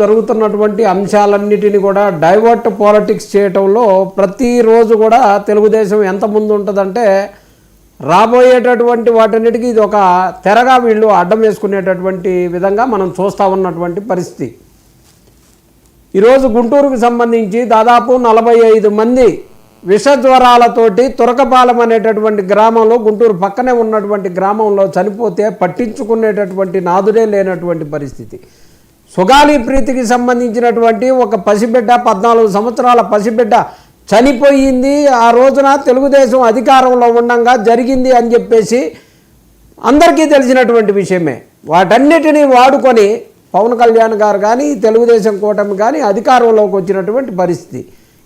జరుగుతున్నటువంటి అంశాలన్నిటిని కూడా divert politics చేయటంలో ప్రతిరోజు కూడా తెలుగుదేశం ఎంత ముందు ఉంటుందంటే రాబోయేటటువంటి వాటన్నిటికీ ఇది ఒక తెరగా వీళ్ళు అడ్డం వేసుకునేటటువంటి విధంగా మనం చూస్తూ ఉన్నటువంటి పరిస్థితి. ఈరోజు గుంటూరుకు సంబంధించి దాదాపు నలభై ఐదు మంది విషజ్వరాలతోటి తురకపాలెం అనేటటువంటి గ్రామంలో గుంటూరు పక్కనే ఉన్నటువంటి గ్రామంలో చనిపోతే పట్టించుకునేటటువంటి నాదుడే లేనటువంటి పరిస్థితి. సుగాలి ప్రీతికి సంబంధించినటువంటి ఒక పసిబిడ్డ పద్నాలుగు సంవత్సరాల పసిబిడ్డ చనిపోయింది. ఆ రోజున తెలుగుదేశం అధికారంలో ఉండంగా జరిగింది అని చెప్పేసి అందరికీ తెలిసినటువంటి విషయమే. వాటన్నిటినీ వాడుకొని పవన్ కళ్యాణ్ గారు కానీ తెలుగుదేశం కూటమి కానీ అధికారంలోకి వచ్చినటువంటి పరిస్థితి.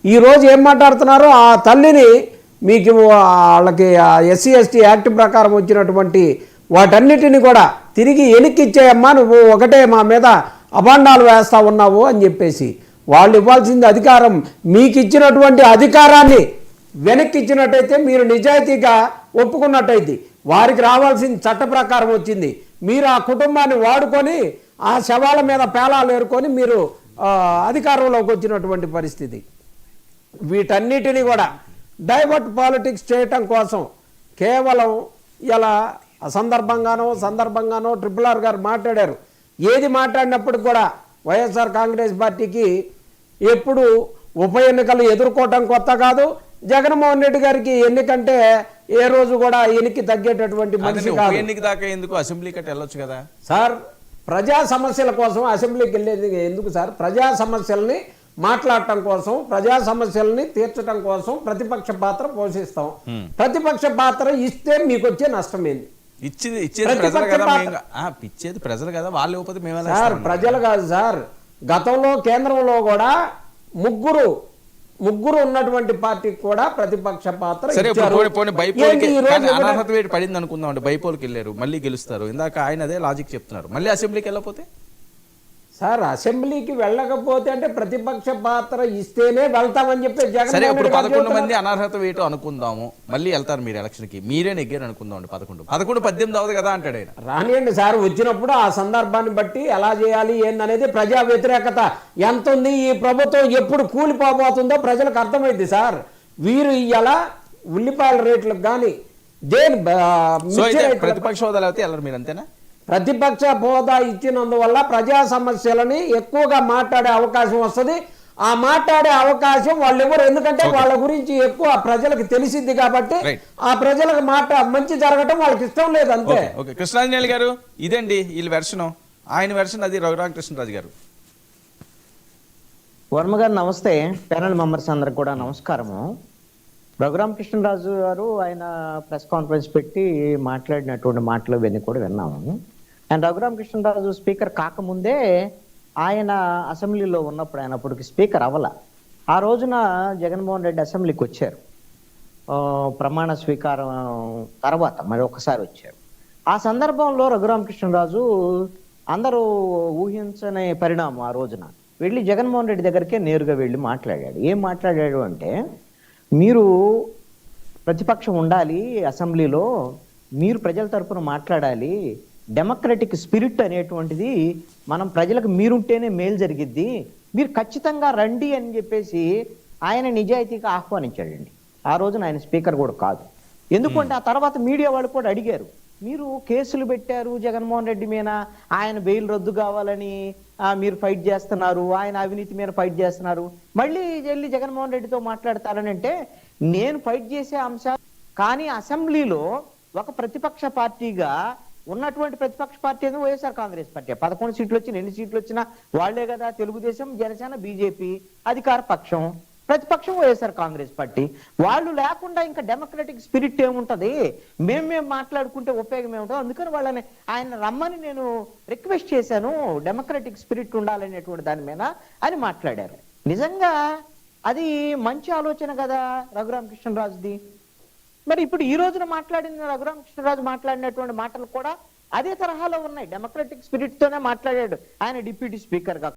ఈరోజు ఏం మాట్లాడుతున్నారో ఆ తల్లిని మీకు వాళ్ళకి ఎస్సీ ఎస్టీ యాక్ట్ ప్రకారం వచ్చినటువంటి వాటన్నిటిని కూడా తిరిగి వెనక్కిచ్చేయమ్మా నువ్వు ఒకటే మా మీద అభాండాలు వేస్తా ఉన్నావు అని చెప్పేసి వాళ్ళు ఇవ్వాల్సింది అధికారం. మీకు ఇచ్చినటువంటి అధికారాన్ని వెనక్కి ఇచ్చినట్టయితే మీరు నిజాయితీగా ఒప్పుకున్నట్టయితే వారికి రావాల్సిన చట్ట ప్రకారం వచ్చింది. మీరు ఆ కుటుంబాన్ని వాడుకొని ఆ శవాల మీద పేలాలు ఏరుకొని మీరు అధికారంలోకి వచ్చినటువంటి పరిస్థితి. వీటన్నిటినీ కూడా డైవర్ట్ పాలిటిక్స్ చేయటం కోసం కేవలం ఇలా అసందర్భంగానో సందర్భంగానో ట్రిపుల్ ఆర్ గారు మాట్లాడారు. ఏది మాట్లాడినప్పటికి కూడా వైఎస్ఆర్ కాంగ్రెస్ పార్టీకి ఎప్పుడు ఉప ఎన్నికలు ఎదుర్కోవటం కొత్త కాదు. జగన్మోహన్ రెడ్డి గారికి ఎన్నికంటే ఏ రోజు కూడా ఎన్నిక తగ్గేటటువంటి మనిషి కాదు. ఎన్నిక దాకా ఎందుకు అసెంబ్లీ కట్ వెళ్ళొచ్చు కదా? సార్ ప్రజా సమస్యల కోసం అసెంబ్లీకి వెళ్ళేది ఎందుకు సార్? ప్రజా సమస్యల్ని మాట్లాడటం కోసం ప్రజా సమస్యల్ని తీర్చడం కోసం ప్రతిపక్ష పాత్ర పోషిస్తాం. ప్రతిపక్ష పాత్ర ఇస్తే మీకు వచ్చే నష్టం ఏంది ఇచ్చేది ఇచ్చేది ప్రజలు కదా ఇచ్చేది ప్రజలు కదా వాళ్ళు ఇవ్వకపోతే మేము సార్? ప్రజలు కాదు సార్. గతంలో కేంద్రంలో కూడా ముగ్గురు ముగ్గురు ఉన్నటువంటి పార్టీకి కూడా ప్రతిపక్ష పాత్ర పడింది అనుకుందాం అండి బైపోల్కి వెళ్ళారు మళ్ళీ గెలుస్తారు. ఇందాక ఆయన అదే లాజిక్ చెప్తున్నారు. మళ్ళీ అసెంబ్లీకి వెళ్ళకపోతే? సార్ అసెంబ్లీకి వెళ్ళకపోతే అంటే ప్రతిపక్ష పాత్ర ఇస్తేనే వెళ్తామని చెప్పి సరే జగన్ ఇప్పుడు పదకొండు మంది అనర్హత వేటు అనుకుందాము. మళ్ళీ వెళ్తారు మీరు ఎలక్షన్కి మీరే నెగ్గారు అనుకుందాం అండి పదకొండు. పదకొండు పద్దెనిమిది అవదు కదా అంటాడు ఆయన. రానియండి సార్ వచ్చినప్పుడు ఆ సందర్భాన్ని బట్టి ఎలా చేయాలి ఏందనేది ప్రజా వ్యతిరేకత. ఎంత ఉంది ఈ ప్రభుత్వం ఎప్పుడు కూలిపోబోతుందో ప్రజలకు అర్థమైంది సార్. వీరు ఇలా ఉల్లిపాయల రేట్లకు కానీ దేని ప్రతిపక్ష హోదాలు అయితే వెళ్ళరు మీరు అంతేనా? ప్రతిపక్ష హోదా ఇచ్చినందువల్ల ప్రజా సమస్యలని ఎక్కువగా మాట్లాడే అవకాశం వస్తుంది. ఆ మాట్లాడే అవకాశం వాళ్ళు ఎవరు ఎందుకంటే వాళ్ళ గురించి ఎక్కువ ప్రజలకు తెలిసింది కాబట్టి. ఆ ప్రజలకు మాట మంచి జరగటం వాళ్ళకి ఇష్టం లేదు అంతే. కృష్ణాంజనేయులు గారు ఇదండి వీళ్ళ వెర్షన్. ఆయన వెర్షన్ అది రఘురామకృష్ణరాజు గారు. వర్మ గారు నమస్తే. ప్యానల్ మెంబర్స్ అందరికి కూడా నమస్కారము. రఘురామకృష్ణరాజు గారు ఆయన ప్రెస్ కాన్ఫరెన్స్ పెట్టి మాట్లాడినటువంటి మాటలు ఇవన్నీ కూడా విన్నాము. అండ్ రఘురామకృష్ణరాజు స్పీకర్ కాకముందే ఆయన అసెంబ్లీలో ఉన్నప్పుడు ఆయన అప్పటికి స్పీకర్ అవ్వాల. ఆ రోజున జగన్మోహన్ రెడ్డి అసెంబ్లీకి వచ్చారు. ప్రమాణ స్వీకారం తర్వాత మరి ఒకసారి వచ్చారు. ఆ సందర్భంలో రఘురామకృష్ణరాజు అందరూ ఊహించని పరిణామం ఆ రోజున. వెళ్ళి జగన్మోహన్ రెడ్డి దగ్గరికే నేరుగా వెళ్ళి మాట్లాడాడు. ఏం మాట్లాడాడు అంటే మీరు ప్రతిపక్షం ఉండాలి అసెంబ్లీలో మీరు ప్రజల తరపున మాట్లాడాలి డెమోక్రటిక్ స్పిరిట్ అనేటువంటిది మనం ప్రజలకు మీరుంటేనే మేలు జరిగిద్ది. మీరు ఖచ్చితంగా రండి అని చెప్పేసి ఆయన నిజాయితీగా ఆహ్వానించాడండి. ఆ రోజున ఆయన స్పీకర్ కూడా కాదు. ఎందుకంటే ఆ తర్వాత మీడియా వాళ్ళు కూడా అడిగారు. మీరు కేసులు పెట్టారు జగన్మోహన్ రెడ్డి మీద. ఆయన బెయిల్ రద్దు కావాలని మీరు ఫైట్ చేస్తున్నారు. ఆయన అవినీతి మీద ఫైట్ చేస్తున్నారు. మళ్ళీ వెళ్ళి జగన్మోహన్ రెడ్డితో మాట్లాడతారని అంటే నేను ఫైట్ చేసే అంశాలు. కానీ అసెంబ్లీలో ఒక ప్రతిపక్ష పార్టీగా ఉన్నటువంటి ప్రతిపక్ష పార్టీ అనేది వైఎస్ఆర్ కాంగ్రెస్ పార్టీ. పదకొండు సీట్లు వచ్చిన ఎన్ని సీట్లు వచ్చినా వాళ్ళే కదా తెలుగుదేశం జనసేన బీజేపీ అధికార పక్షం. ప్రతిపక్షం వైఎస్ఆర్ కాంగ్రెస్ పార్టీ. వాళ్ళు లేకుండా ఇంకా డెమోక్రటిక్ స్పిరిట్ ఏముంటది? మేము మేము మాట్లాడుకుంటే ఉపయోగం ఏముంటుంది? అందుకని వాళ్ళని ఆయన రమ్మని నేను రిక్వెస్ట్ చేశాను. డెమోక్రటిక్ స్పిరిట్ ఉండాలనేటువంటి దాని మీద అని మాట్లాడారు. నిజంగా అది మంచి ఆలోచన కదా రఘురామకృష్ణరాజుది? మరి ఇప్పుడు ఈ రోజున మాట్లాడిన రఘురామకృష్ణరాజు మాట్లాడినటువంటి మాటలు కూడా అదే తరహాలో ఉన్నాయి. డెమోక్రటిక్ స్పిరిట్ తోనే మాట్లాడాడు. ఆయన డిప్యూటీ స్పీకర్గా